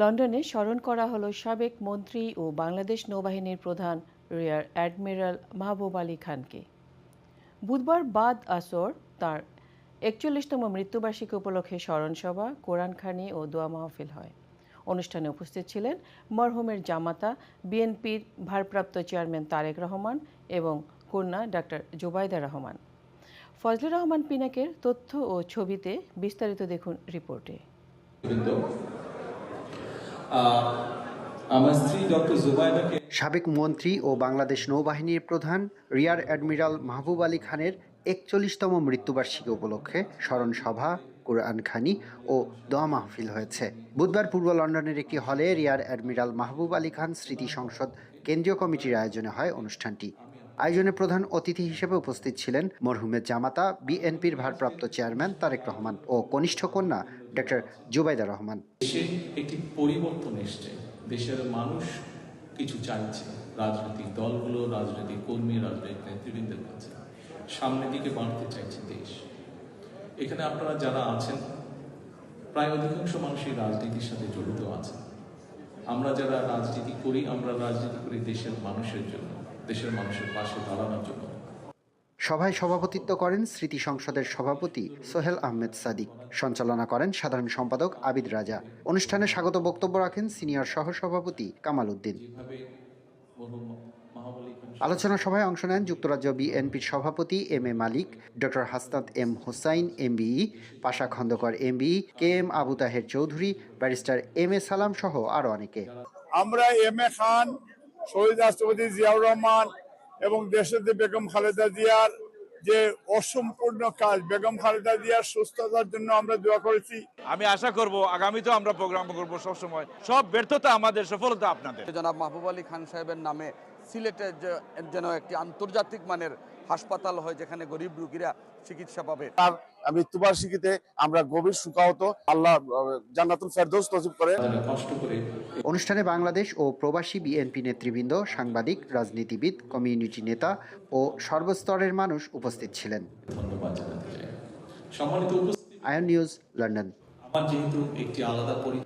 লন্ডনে স্মরণ করা হলো সাবেক মন্ত্রী ও বাংলাদেশ নৌবাহিনীর প্রধান রিয়ার অ্যাডমিরাল মাহবুব আলী খানকে। বুধবার বাদ আসর তার একচল্লিশতম মৃত্যুবার্ষিকী উপলক্ষে স্মরণসভা, কোরআনখানি ও দোয়া মাহফিল হয়। অনুষ্ঠানে উপস্থিত ছিলেন মরহুমের জামাতা, বিএনপির ভারপ্রাপ্ত চেয়ারম্যান তারেক রহমান এবং কন্যা ডাক্তার জুবাইদা রহমান। ফজলুর রহমান পিনাকের তথ্য ও ছবিতে বিস্তারিত দেখুন রিপোর্টে। সাবেক মন্ত্রী ও বাংলাদেশ নৌবাহিনীর প্রধান রিয়ার অ্যাডমিরাল মাহবুব আলী খানের একচল্লিশতম মৃত্যুবার্ষিকী উপলক্ষে স্মরণ সভা কোরআন খানি ও দোয়া মাহফিল হয়েছে। বুধবার পূর্ব লন্ডনের একটি হলে রিয়ার অ্যাডমিরাল মাহবুব আলী খান স্মৃতি সংসদ কেন্দ্রীয় কমিটির আয়োজনে হয় অনুষ্ঠানটি। আয়োজনে প্রধান অতিথি হিসেবে উপস্থিত ছিলেন মরহুমের জামাতা, বিএনপির ভারপ্রাপ্ত চেয়ারম্যান তারেক রহমান ও কনিষ্ঠ কন্যা ডক্টর জুবাইদা রহমান। দেশে একটি পরিবর্তন এসছে। দেশের মানুষ কিছু চাইছে। রাজনৈতিক দলগুলো, রাজনৈতিক কর্মী, রাজনৈতিক নেতৃবৃন্দের কাছে। সামনের দিকে বাড়তে চাইছে দেশ। এখানে আপনারা যারা আছেন, প্রায় অধিকাংশ মানুষই রাজনীতির সাথে জড়িত আছে আমরা যারা রাজনীতি করি, আমরা রাজনীতি করি দেশের মানুষের জন্য। দেশের মানুষের পাশে দাঁড়ানোর জন্য। সভায় সভাপতিত্ব করেন স্মৃতি সংসদের সভাপতি সোহেল আহমেদ সাদিক। সঞ্চালনা করেন সাধারণ সম্পাদক আবিদ রাজা। অনুষ্ঠানে স্বাগত বক্তব্য রাখেন সিনিয়র সহসভাপতি কামাল উদ্দিন। আলোচনা সভায় অংশ নেন যুক্তরাজ্য বিএনপির সভাপতি M A Malik doctor Hasnat M Hossain MBE Pasha Khandaker MBE K M Abu Taher Chowdhury barrister M A Salam সহ আরও অনেকে। আমরা এম এ খান শহীদ রাষ্ট্রপতি জিয়াউর রহমান এবং দেশনেত্রী বেগম খালেদা জিয়ার যে অসম্পূর্ণ কাজ বেগম খালেদা জিয়ার সুস্থতার জন্য আমরা দোয়া করেছি। আমি আশা করব আগামীতেও আমরা প্রোগ্রাম করব সবসময়। সব ব্যর্থতা আমাদের সফলতা আপনাদের। জনাব মাহবুব আলী খান সাহেবের নামে সিলেটে যেন একটি আন্তর্জাতিক মানের হাসপাতাল হয় যেখানে গরিব রুগীরা চিকিৎসা পাবে। তার মৃত্যুবার্ষিকীতে আমরা গভীর সুখাহত আল্লাহ জান্নাতুল ফেরদৌস নসিব করে। যারা কষ্ট করে অনুষ্ঠানে বাংলাদেশ ও প্রবাসী বিএনপি নেতৃবৃন্দ সাংবাদিক রাজনীতিবিদ কমিউনিটি নেতা ও সর্বস্তরের মানুষ উপস্থিত ছিলেন। Ayon news London. আমার যেহেতু একটি আলাদা পরি